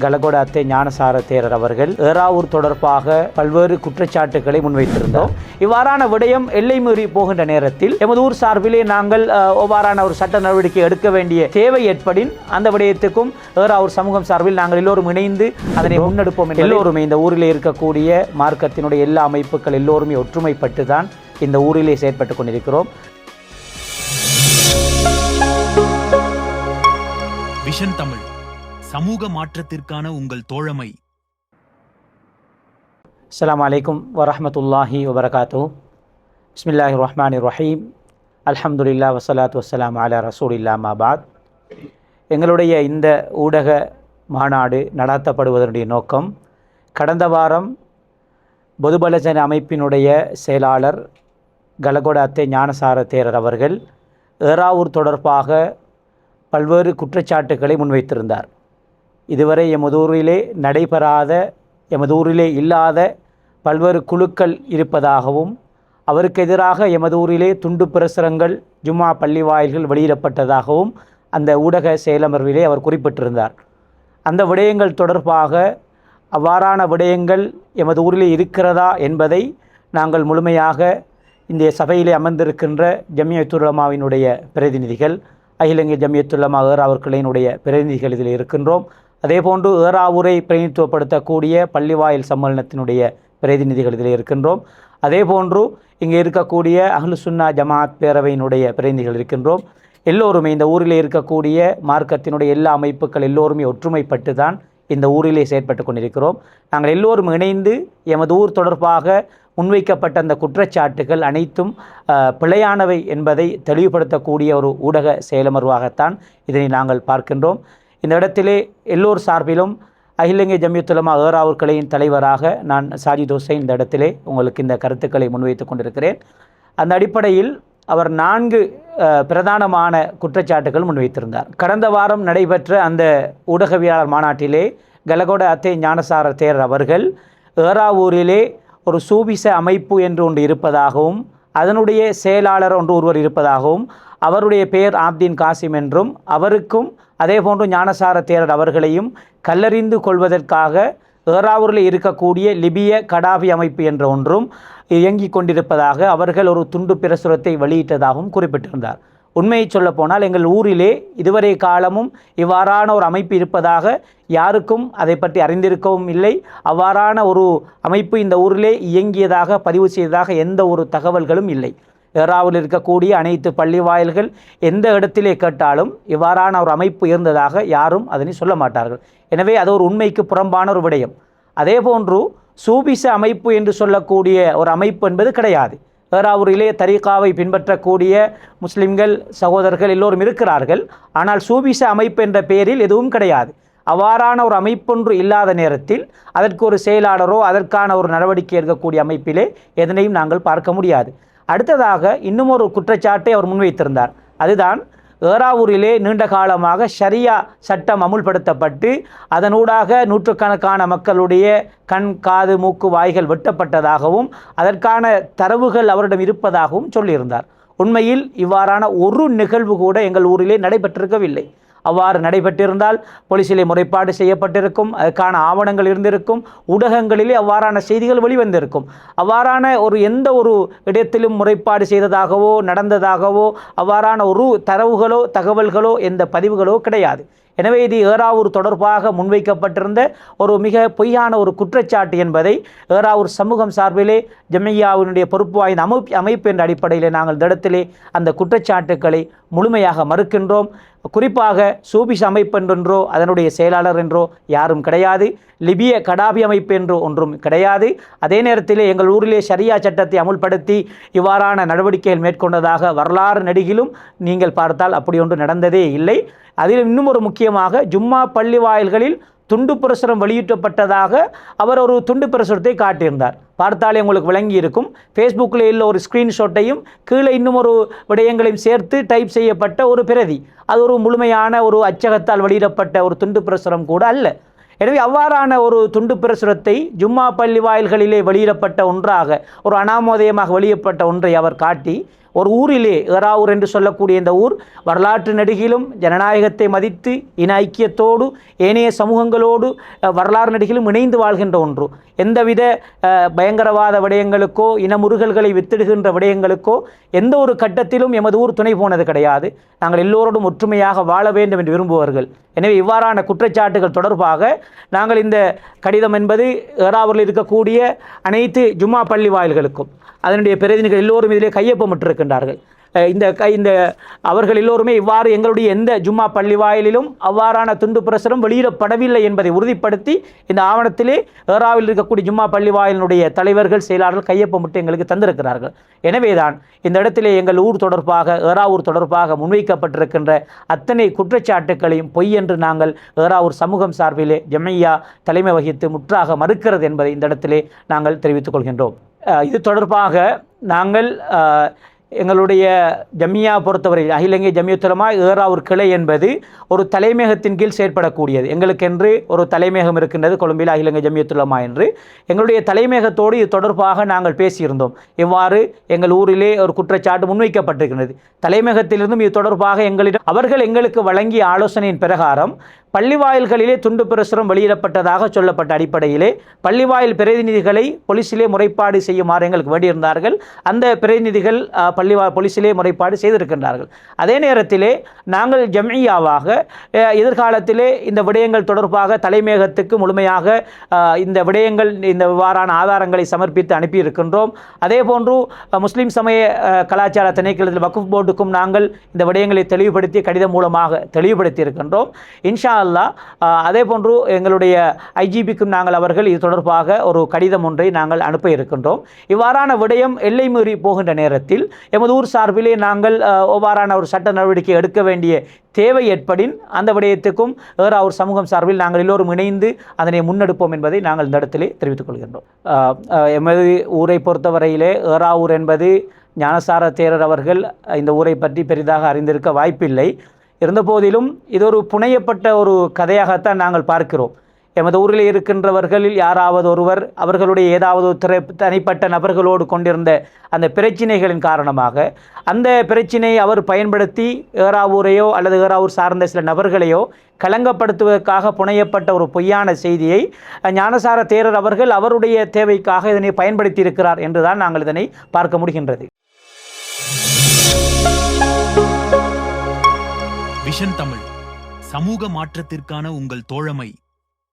கலகோட அத்தை ஞானசார தேரர் அவர்கள் ஏறாவூர் தொடர்பாக பல்வேறு குற்றச்சாட்டுகளை முன்வைத்திருந்தோம். இவ்வாறான விடயம் எல்லை மீறி போகின்ற நேரத்தில் எமது ஊர் சார்பிலே நாங்கள் அஹ், அவ்வாறான ஒரு சட்ட நடவடிக்கை எடுக்க வேண்டிய தேவை ஏற்படின் அந்த விடயத்துக்கும் ஏறாவூர் சமூகம் சார்பில் நாங்கள் எல்லோரும் இணைந்து அதனை முன்னெடுப்போம் என்று எல்லோருமே இந்த ஊரிலே இருக்கக்கூடிய மார்க்கத்தினுடைய எல்லா அமைப்புகள் எல்லோருமே ஒற்றுமைப்பட்டு தான் இந்த ஊரிலே செயற்பட்டு கொண்டிருக்கிறோம். விஷன் தமிழ். சமூக மாற்றத்திற்கான உங்கள் தோழமை. அஸ்ஸலாமு அலைக்கும் வரமத்துல்லாஹி வபரகாத்து பிஸ்மில்லாஹி ரஹ்மான் ரஹீம் அல்ஹம்துலில்லா வசலாத் வஸ்ஸலாம் அலா ரசூல் இல்லாமாபாத் எங்களுடைய இந்த ஊடக மாநாடு நடாத்தப்படுவதனுடைய நோக்கம் கடந்த வாரம் பொதுபலஜன அமைப்பினுடைய செயலாளர் கலகொட அத்தை ஞானசார தேரர் அவர்கள் ஏறாவூர் தொடர்பாக பல்வேறு குற்றச்சாட்டுகளை முன்வைத்திருந்தார். இதுவரை எமது ஊரிலே நடைபெறாத எமது ஊரிலே இல்லாத பல்வேறு குழுக்கள் இருப்பதாகவும் அவருக்கு எதிராக எமது துண்டு பிரசுரங்கள் ஜும்மா பள்ளி வாயில்கள் வெளியிடப்பட்டதாகவும் அந்த ஊடக செயலமர்விலே அவர் குறிப்பிட்டிருந்தார். அந்த விடயங்கள் தொடர்பாக அவ்வாறான விடயங்கள் எமது ஊரிலே இருக்கிறதா என்பதை நாங்கள் முழுமையாக இந்த சபையிலே அமர்ந்திருக்கின்ற ஜமியத்துலமாவினுடைய பிரதிநிதிகள் அகிலங்கை இந்திய ஜமியத்துல்லமா ஏறாவர்களினுடைய பிரதிநிதிகள் இதில் இருக்கின்றோம். அதேபோன்று ஏறாவூரை பிரதிநிதித்துவப்படுத்தக்கூடிய பள்ளிவாயில் சம்மேளனத்தினுடைய பிரதிநிதிகள் இதில் இருக்கின்றோம். அதேபோன்று இங்கே இருக்கக்கூடிய அஹ்லு சுன்னா ஜமாத் பேரவையினுடைய பிரதிநிதிகள் இருக்கின்றோம். எல்லோருமே இந்த ஊரில் இருக்கக்கூடிய மார்க்கத்தினுடைய எல்லா அமைப்புகள் எல்லோருமே ஒற்றுமைப்பட்டு தான் இந்த ஊரிலே செயற்பட்டு கொண்டிருக்கிறோம். நாங்கள் எல்லோரும் இணைந்து எமது ஊர் தொடர்பாக முன்வைக்கப்பட்ட அந்த குற்றச்சாட்டுகள் அனைத்தும் பிழையானவை என்பதை தெளிவுபடுத்தக்கூடிய ஒரு ஊடக செயலமர்வாகத்தான் இதனை நாங்கள் பார்க்கின்றோம். இந்த இடத்திலே எல்லோர் சார்பிலும் அகில இந்திய ஜமியத்துலமா ஏறாவூர் கலையின் தலைவராக நான் சாஜித் ஹுசைன் இந்த இடத்திலே உங்களுக்கு இந்த கருத்துக்களை முன்வைத்துக் கொண்டிருக்கிறேன். அந்த அடிப்படையில் அவர் நான்கு பிரதானமான குற்றச்சாட்டுகள் முன்வைத்திருந்தார். கடந்த வாரம் நடைபெற்ற அந்த ஊடகவியாளர் மாநாட்டிலே கலகோட அத்தை ஞானசார தேரர் அவர்கள் ஏறாவூரிலே ஒரு சூபிச அமைப்பு என்று ஒன்று இருப்பதாகவும் அதனுடைய செயலாளர் ஒன்று ஒருவர் இருப்பதாகவும் அவருடைய பெயர் ஆப்தீன் காசிம் என்றும் அவருக்கும் அதேபோன்று ஞானசார தேரர் அவர்களையும் கல்லறிந்து கொள்வதற்காக ஏறாவூரில் இருக்கக்கூடிய லிபிய கடாபி அமைப்பு என்ற ஒன்றும் இயங்கிக் கொண்டிருப்பதாக அவர்கள் ஒரு துண்டு பிரசுரத்தை வெளியிட்டதாகவும் குறிப்பிட்டிருந்தார். உண்மையை சொல்லப்போனால் எங்கள் ஊரிலே இதுவரை காலமும் இவ்வாறான ஒரு அமைப்பு இருப்பதாக யாருக்கும் அதை பற்றி அறிந்திருக்கவும் இல்லை. அவ்வாறான ஒரு அமைப்பு இந்த ஊரிலே இயங்கியதாக பதிவு செய்ததாக எந்த ஒரு தகவல்களும் இல்லை. ஏறாவில் இருக்கக்கூடிய அனைத்து பள்ளி வாயில்கள் எந்த இடத்திலே கேட்டாலும் இவ்வாறான ஒரு அமைப்பு இருந்ததாக யாரும் அதனை சொல்ல மாட்டார்கள். எனவே அது ஒரு உண்மைக்கு புறம்பான ஒரு விடயம். அதேபோன்று சூபிச அமைப்பு என்று சொல்லக்கூடிய ஒரு அமைப்பு என்பது கிடையாது. ஏறாவூரிலே தரீகாவை பின்பற்றக்கூடிய முஸ்லிம்கள் சகோதரர்கள் எல்லோரும் இருக்கிறார்கள். ஆனால் சூபிச அமைப்பு என்ற பெயரில் எதுவும் கிடையாது. அவ்வாறான ஒரு அமைப்பொன்று இல்லாத நேரத்தில் அதற்கு ஒரு செயலாளரோ அதற்கான ஒரு நடவடிக்கை எடுக்கக்கூடிய அமைப்பிலே எதனையும் நாங்கள் பார்க்க முடியாது. அடுத்ததாக இன்னும் ஒரு குற்றச்சாட்டை அவர் முன்வைத்திருந்தார். அதுதான் ஏறாவூரிலே நீண்ட காலமாக ஷரியா சட்டம் அமுல்படுத்தப்பட்டு அதனூடாக நூற்றுக்கணக்கான மக்களுடைய கண் காது மூக்கு வாய்கள் வெட்டப்பட்டதாகவும் அதற்கான தரவுகள் அவரிடம் இருப்பதாகவும் சொல்லியிருந்தார். உண்மையில் இவ்வாறான ஒரு நிகழ்வு கூட எங்கள் ஊரிலே நடைபெற்றிருக்கவில்லை. அவ்வாறு நடைபெற்றிருந்தால் போலீசிலே முறைப்பாடு செய்யப்பட்டிருக்கும் அதுக்கான ஆவணங்கள் இருந்திருக்கும் ஊடகங்களிலே அவ்வாறான செய்திகள் வெளிவந்திருக்கும். அவ்வாறான ஒரு எந்த ஒரு இடத்திலும் முறைப்பாடு செய்ததாகவோ நடந்ததாகவோ அவ்வாறான ஒரு தரவுகளோ தகவல்களோ எந்த பதிவுகளோ கிடையாது. எனவே இது ஏறாவூர் தொடர்பாக முன்வைக்கப்பட்டிருந்த ஒரு மிக பொய்யான ஒரு குற்றச்சாட்டு என்பதை ஏறாவூர் சமூகம் சார்பிலே ஜம்மையாவினுடைய பொறுப்பு வாய்ந்த அமைப்பு அமைப்பு என்ற அடிப்படையில் நாங்கள் இந்த இடத்திலே அந்த குற்றச்சாட்டுக்களை முழுமையாக மறுக்கின்றோம். குறிப்பாக சூபிஸ் அமைப்பு என்றொன்றோ அதனுடைய செயலாளர் என்றோ யாரும் கிடையாது. லிபிய கடாபி அமைப்பு என்று ஒன்றும் கிடையாது. அதே நேரத்திலே எங்கள் ஊரிலே சரியா சட்டத்தை அமுல்படுத்தி இவ்வாறான நடவடிக்கைகள் மேற்கொண்டதாக வரலாறு நெடுகிலும் நீங்கள் பார்த்தால் அப்படி ஒன்று நடந்ததே இல்லை. அதில் இன்னும் ஒரு முக்கியமாக ஜும்மா பள்ளி வாயில்களில் துண்டு பிரசுரம் வெளியிட்டப்பட்டதாக அவர் ஒரு துண்டு பிரசுரத்தை காட்டியிருந்தார். பார்த்தாலே உங்களுக்கு விளங்கி இருக்கும். ஃபேஸ்புக்கில் உள்ள ஒரு ஸ்க்ரீன்ஷாட்டையும் கீழே இன்னும் ஒரு விடயங்களையும் சேர்த்து டைப் செய்யப்பட்ட ஒரு பிரதி. அது ஒரு முழுமையான ஒரு அச்சகத்தால் வெளியிடப்பட்ட ஒரு துண்டு பிரசுரம் கூட அல்ல. எனவே அவ்வாறான ஒரு துண்டு பிரசுரத்தை ஜும்மா பள்ளி வாயில்களிலே வெளியிடப்பட்ட ஒன்றாக ஒரு அனாமோதயமாக வெளியிடப்பட்ட ஒன்றை அவர் காட்டி ஒரு ஊரிலே ஏறாவூர் என்று சொல்லக்கூடிய இந்த ஊர் வரலாற்று நடிகிலும் ஜனநாயகத்தை மதித்து இன ஐக்கியத்தோடு ஏனைய சமூகங்களோடு வரலாறு நடிகிலும் இணைந்து வாழ்கின்ற ஒன்று. எந்தவித பயங்கரவாத விடயங்களுக்கோ இனமுறுகல்களை வித்திடுகின்ற விடயங்களுக்கோ எந்த ஒரு கட்டத்திலும் எமது ஊர் துணை போனது கிடையாது. நாங்கள் எல்லோரோடும் ஒற்றுமையாக வாழ வேண்டும் என்று விரும்புவார்கள். எனவே இவ்வாறான குற்றச்சாட்டுகள் தொடர்பாக நாங்கள் இந்த கடிதம் என்பது ஏறாவூரில் இருக்கக்கூடிய அனைத்து ஜும்மா பள்ளி வாயில்களுக்கும் அதனுடைய பிரதிநிதிகள் எல்லோரும் இதிலே கையொப்பமிட்டிருக்கின்றார்கள். இந்த கை இந்த அவர்கள் எல்லோருமே இவ்வாறு எங்களுடைய எந்த ஜும்மா பள்ளி வாயிலிலும் அவ்வாறான துண்டு பிரசுரம் வெளியிடப்படவில்லை என்பதை உறுதிப்படுத்தி இந்த ஆவணத்திலே ஏறாவில் இருக்கக்கூடிய ஜும்மா பள்ளி வாயிலினுடைய தலைவர்கள் செயலாளர்கள் கையொப்பமிட்டு எங்களுக்கு தந்திருக்கிறார்கள். எனவேதான் இந்த இடத்திலே எங்கள் ஊர் தொடர்பாக ஏறாவூர் தொடர்பாக முன்வைக்கப்பட்டிருக்கின்ற அத்தனை குற்றச்சாட்டுக்களையும் பொய் என்று நாங்கள் ஏறாவூர் சமூகம் சார்பிலே ஜமையா தலைமை வகித்து முற்றாக மறுக்கிறது என்பதை இந்த இடத்திலே நாங்கள் தெரிவித்துக் கொள்கின்றோம். இது தொடர்பாக நாங்கள் எங்களுடைய ஜமியா பொறுத்தவரை அகில இலங்கை ஜமியத்துலமா ஏறாவூர் கிளை என்பது ஒரு தலைமையகத்தின் கீழ் செயற்படக்கூடியது. எங்களுக்கென்று ஒரு தலைமையகம் இருக்கின்றது கொழும்பில் அகில இலங்கை ஜமியத்துலமா என்று. எங்களுடைய தலைமையகத்தோடு இது தொடர்பாக நாங்கள் பேசியிருந்தோம். இவ்வாறு எங்கள் ஊரிலே ஒரு குற்றச்சாட்டு முன்வைக்கப்பட்டிருக்கிறது தலைமையகத்திலிருந்தும் இது தொடர்பாக எங்களிடம் அவர்கள் எங்களுக்கு வழங்கிய ஆலோசனையின் பிரகாரம் பள்ளிவாயில்களிலே துண்டு பிரசுரம் வெளியிடப்பட்டதாக சொல்லப்பட்ட அடிப்படையிலே பள்ளிவாயில் பிரதிநிதிகளை போலீஸிலே முறைப்பாடு செய்யுமாறு எங்களுக்கு வேண்டியிருந்தார்கள். அந்த பிரதிநிதிகள் பள்ளிவா போலீஸிலே முறைப்பாடு செய்திருக்கின்றார்கள். அதே நேரத்திலே நாங்கள் ஜம்இயாவாக எதிர்காலத்திலே இந்த விடயங்கள் தொடர்பாக தலைமையகத்துக்கு முழுமையாக இந்த விடயங்கள் இந்த இவ்வாறான ஆதாரங்களை சமர்ப்பித்து அனுப்பியிருக்கின்றோம். அதே போன்று முஸ்லீம் சமய கலாச்சார திணைக்களத்தில் வக்குஃப் போர்டுக்கும் நாங்கள் இந்த விடயங்களை தெளிவுபடுத்தி கடிதம் மூலமாக தெளிவுபடுத்தி இருக்கின்றோம் இன்ஷா அல்லா அதே போன்று எங்களுடைய ஐஜிபிக்கும் நாங்கள் அவர்கள் இது தொடர்பாக ஒரு கடிதம் ஒன்றை நாங்கள் அனுப்ப இருக்கின்றோம். இவ்வாறான விடயம் எல்லை மீறி போகின்ற நேரத்தில் எமது ஊர் சார்பிலே நாங்கள் ஒவ்வாறான ஒரு சட்ட நடவடிக்கை எடுக்க வேண்டிய தேவை ஏற்படின் அந்த விடயத்துக்கும் ஏறாவூர் சமூகம் சார்பில் நாங்கள் எல்லோரும் இணைந்து அதனை முன்னெடுப்போம் என்பதை நாங்கள் இந்த இடத்திலே தெரிவித்துக் கொள்கின்றோம். எமது ஊரை பொறுத்தவரையிலே ஏறாவூர் என்பது ஞானசார தேரர் அவர்கள் இந்த ஊரை பற்றி பெரிதாக அறிந்திருக்க வாய்ப்பில்லை. இருந்தபோதிலும் இது ஒரு புனையப்பட்ட ஒரு கதையாகத்தான் நாங்கள் பார்க்கிறோம். எமது ஊரில் இருக்கின்றவர்களில் யாராவது ஒருவர் அவர்களுடைய ஏதாவது ஒரு திரை தனிப்பட்ட நபர்களோடு கொண்டிருந்த அந்த பிரச்சினைகளின் காரணமாக அந்த பிரச்சினையை அவர் பயன்படுத்தி ஏறாவூரையோ அல்லது ஏறாவூர் சார்ந்த சில நபர்களையோ களங்கப்படுத்துவதற்காக புனையப்பட்ட ஒரு பொய்யான செய்தியை ஞானசார தேரர் அவர்கள் அவருடைய தேவைக்காக இதனை பயன்படுத்தி இருக்கிறார் என்றுதான் நாங்கள் இதனை பார்க்க முடிகின்றது. விஷன் தமிழ். சமூக மாற்றத்திற்கான உங்கள் தோழமை